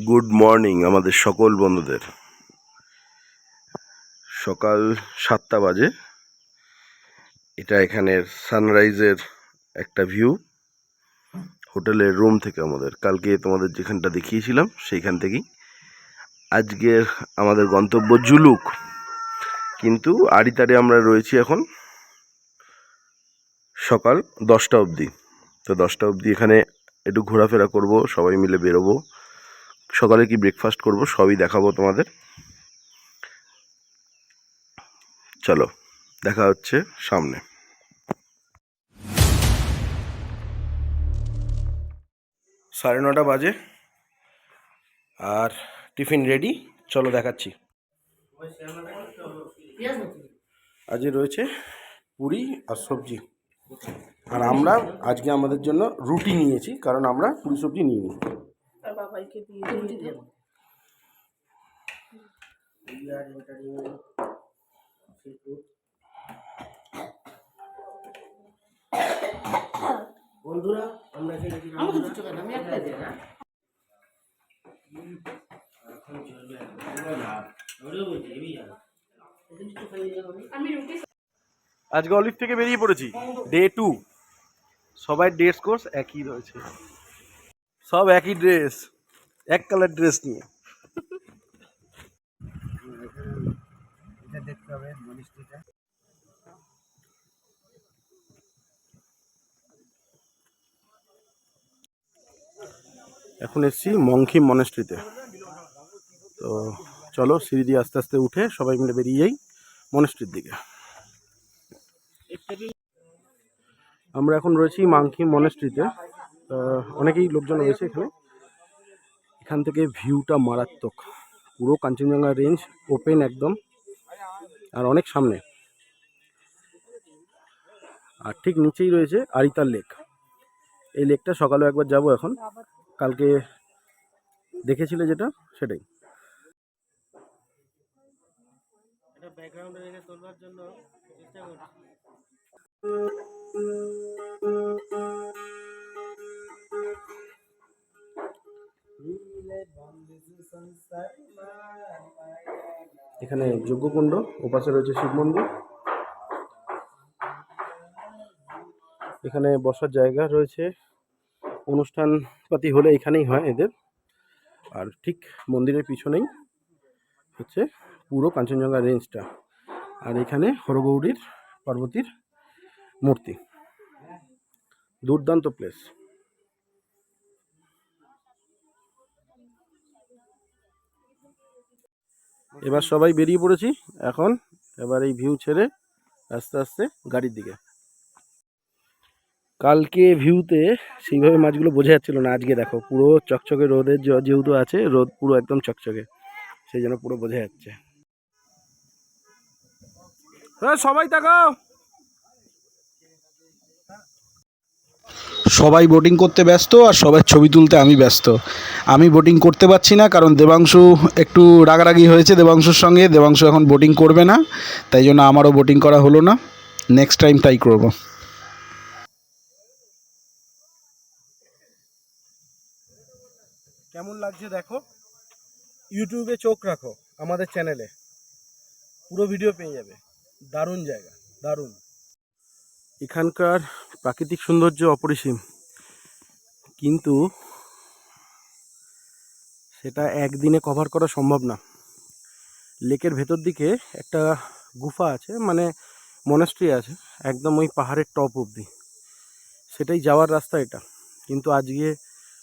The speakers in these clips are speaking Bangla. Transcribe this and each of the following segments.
গুড মর্নিং আমাদের সকল বন্ধুদের। সকাল সাতটা বাজে। এটা এখানের সানরাইজের একটা ভিউ। হোটেলের রুম থেকে আমাদের। কালকে তোমাদের যেখানটা দেখিয়েছিলাম, সেইখান থেকেই। আজকের আমাদের গন্তব্য জুলুক। কিন্তু আড়িতারে আমরা রয়েছি এখন সকাল দশটা অবধি। তো দশটা অবধি এখানে একটু ঘোরাফেরা করব, সবাই মিলে বেরোবো। সকালে কি ব্রেকফাস্ট করব সবই দেখাবো তোমাদের। চলো, দেখা হচ্ছে সামনে। সাড়ে নটা বাজে। আর টিফিন রেডি চলো দেখাচ্ছি। আজকে রয়েছে পুরি আর সবজি। আর আমরা আজকে আমাদের জন্য রুটি নিয়েছি, কারণ আমরা পুরি সবজি নিয়ে আর বাবাইকে দিয়ে বন্ধুরা আমরা আমি একটা দিই। না আজকে অলিভ থেকে বেরিয়ে পড়েছি। ডে টু সবাই ড্রেস কোর্স একই রয়েছে। সব একই ড্রেস এক কালার ড্রেস নিয়ে। দেখতে হবে এখন এসছি মংখিম মনেস্ট্রিতে। তো চলো সিঁড়ি দিয়ে আস্তে আস্তে উঠে সবাই মিলে বেরিয়ে যাই মনেস্ট্রির দিকে। আমরা এখন রয়েছি মাংখিম মনেস্ট্রিতে। অনেকেই লোকজন রয়েছে এখানে। এখান থেকে ভিউটা মারাত্মক। পুরো কাঞ্চনজঙ্ঘা রেঞ্জ ওপেন একদম আর অনেক সামনে। আর ঠিক নিচেই রয়েছে আরিতার লেক এই লেকটা সকালে একবার যাব এখন। কালকে দেখেছিলে যেটা? সেটাই। জন্য এখানে যজ্ঞকুণ্ড, ওপাশে রয়েছে শিব মন্দির। এখানে বসার জায়গা রয়েছে। অনুষ্ঠানপাতি হলে এখানেই হয় এদের। আর ঠিক মন্দিরের পিছনেই হচ্ছে পুরো কাঞ্চনজঙ্ঘা রেঞ্জটা। আর এখানে হরগৌরীর পার্বতীর মূর্তি। দুর্দান্ত প্লেস এবার সবাই বেরিয়ে পড়েছি। এখন এবার এই ভিউ ছেড়ে আস্তে আস্তে গাড়ির দিকে। কালকে ভিউতে সেইভাবে মাছগুলো বোঝা যাচ্ছিল না। আজকে দেখো, পুরো চকচকে রোদের যেহেতু আছে, রোদ পুরো একদম চকচকে। সেই জন্য পুরো বোঝা যাচ্ছে। হ্যাঁ সবাই তাকাও! সবাই বোটিং করতে ব্যস্ত আর সবাই ছবি তুলতে আমি ব্যস্ত। আমি বোটিং করতে পারছি না কারণ দেবাংশু একটু রাগারাগি হয়েছে দেবাংশুর সঙ্গে। দেবাংশু এখন বোটিং করবে না তাই জন্য আমারও বোটিং করা হলো না। নেক্সট টাইম তাই করব। কেমন লাগছে দেখো? ইউটিউবে চোখ রাখো আমাদের চ্যানেলে পুরো ভিডিও পেয়ে যাবে। দারুণ জায়গা দারুণ। এখানকার প্রাকৃতিক সৌন্দর্য অপরিসীম। কিন্তু সেটা একদিনে কভার করা সম্ভব না। লেকের ভেতর দিকে একটা গুফা আছে মানে মনেস্ট্রি আছে, একদম ওই পাহাড়ের টপ অবধি। সেটাই যাওয়ার রাস্তা এটা। কিন্তু আজকে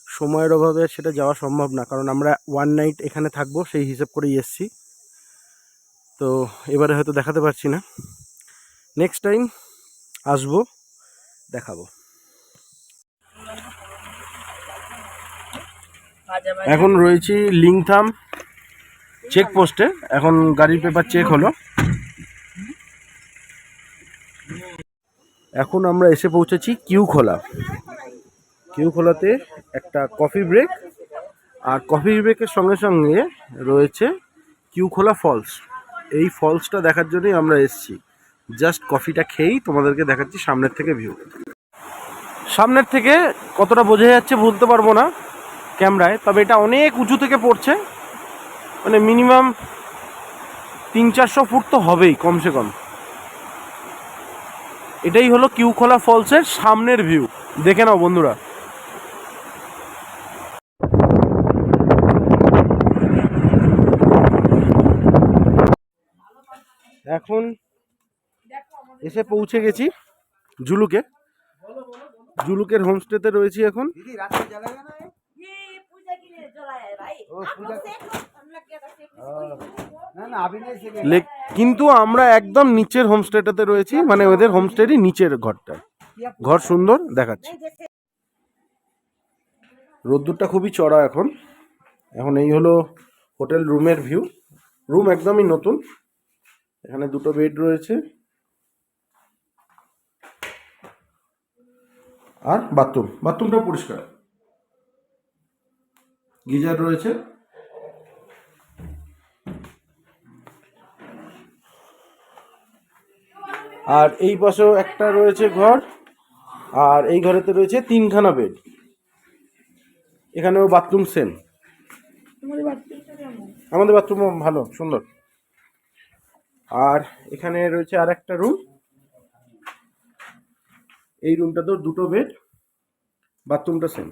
সময়ের অভাবে সেটা যাওয়া সম্ভব না, কারণ আমরা ওয়ান নাইট এখানে থাকব, সেই হিসেব করেই এসছি। তো এবারে হয়তো দেখাতে পারছি না। নেক্সট টাইম আসব, দেখাবো ভাজা ভাজা এখন রয়েছি লিংথাম চেকপোস্টে এখন গাড়ির পেপার চেক হলো। এখন আমরা এসে পৌঁছেছি কিউ খোলা কিউ খোলাতে একটা কফি ব্রেক আর কফি ব্রেকের সঙ্গে সঙ্গে রয়েছে কিউ খোলা ফলস এই ফলসটা দেখার জন্যই আমরা এসেছি। জাস্ট কফিটা খেয়েই তোমাদেরকে দেখাচ্ছি সামনের থেকে ভিউ সামনের থেকে কতটা বোঝা যাচ্ছে বলতে পারব না। ক্যামেরায়, তবে এটা অনেক উঁচু থেকে পড়ছে। মানে মিনিমাম তিন চারশো ফুট তো হবেই, কমসে কম। এটাই হলো কিউখোলা ফলসের সামনের ভিউ দেখে নাও বন্ধুরা। এখন এসে পৌঁছে গেছি জুলুকে। জুলুকের হোমস্টেতে রয়েছি এখন। কিন্তু আমরা একদম নিচের হোমস্টেটাতে রয়েছি মানে ওদের হোমস্টেরই নিচের ঘরটা। ঘর সুন্দর দেখাচ্ছি। রোদ্দুরটা খুবই চড়া এখন। এখন এই হলো হোটেল রুমের ভিউ। রুম একদমই নতুন। এখানে দুটো বেড রয়েছে। আর বাথরুম। বাথরুমটা পরিষ্কার। গিজার রয়েছে। আর এই পাশেও একটা রয়েছে ঘর আর এই ঘরেতে রয়েছে তিনখানা বেড এখানেও বাথরুম সেম আমাদের বাথরুম ভালো সুন্দর। আর এখানে রয়েছে আর একটা রুম এই রুমটাতেও দুটো বেড বাথরুমটা সেম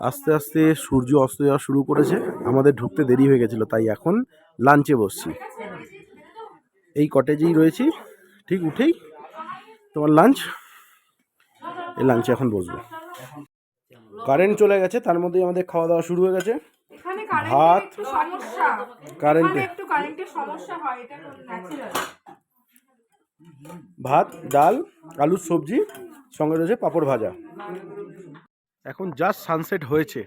আস্তে আস্তে সূর্য অস্ত যাওয়া শুরু করেছে। আমাদের ঢুকতে দেরি হয়ে গেছিল তাই এখন লাঞ্চে বসছি। এই কটেজেই রয়েছি। ঠিক উঠেই তোমার লাঞ্চ এই লাঞ্চে এখন বসবো। কারেন্ট চলে গেছে তার মধ্যেই আমাদের খাওয়া দাওয়া শুরু হয়ে গেছে। ভাত, কারেন্টে ভাত ডাল আলুর সবজি সঙ্গে রয়েছে পাঁপড় ভাজা। এখন জাস্ট সানসেট হয়েছে।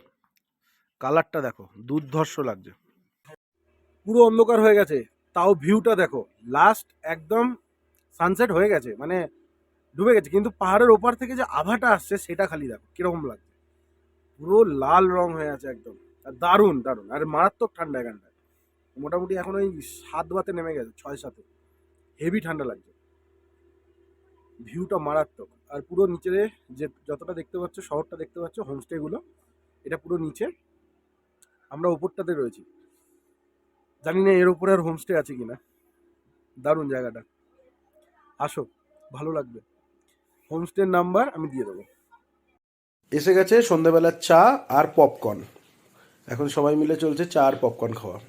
কালারটা দেখো, দুর্ধর্ষ লাগছে। পুরো অন্ধকার হয়ে গেছে, তাও ভিউটা দেখো। লাস্ট একদম সানসেট হয়ে গেছে মানে ডুবে গেছে, কিন্তু পাহাড়ের ওপার থেকে যে আভাটা আসছে, সেটা খালি দেখো, কীরকম লাগছে। পুরো লাল রং হয়ে আছে একদম, আর দারুণ দারুণ, আর মারাত্মক ঠান্ডা এখানটায়। মোটামুটি এখন ওই সাত বাতে নেমে গেছে, ছয় সাতে। হেভি ঠান্ডা লাগছে। ভিউটা মারাত্মক। আর পুরো নিচে যে যতটা দেখতে পাচ্ছ, শহরটা দেখতে পাচ্ছ, হোমস্টেগুলো, এটা পুরো নিচে। আমরা উপরটাতে রয়েছি। জানি না এর উপরে আর হোমস্টে আছে কিনা। দারুণ জায়গাটা। আসো, ভালো লাগবে। হোমস্টের নাম্বার আমি দিয়ে দেবো। এসে গেছে সন্ধ্যাবেলার চা আর পপকর্ন। এখন সবাই মিলে চলছে চা আর পপকর্ন খাওয়া।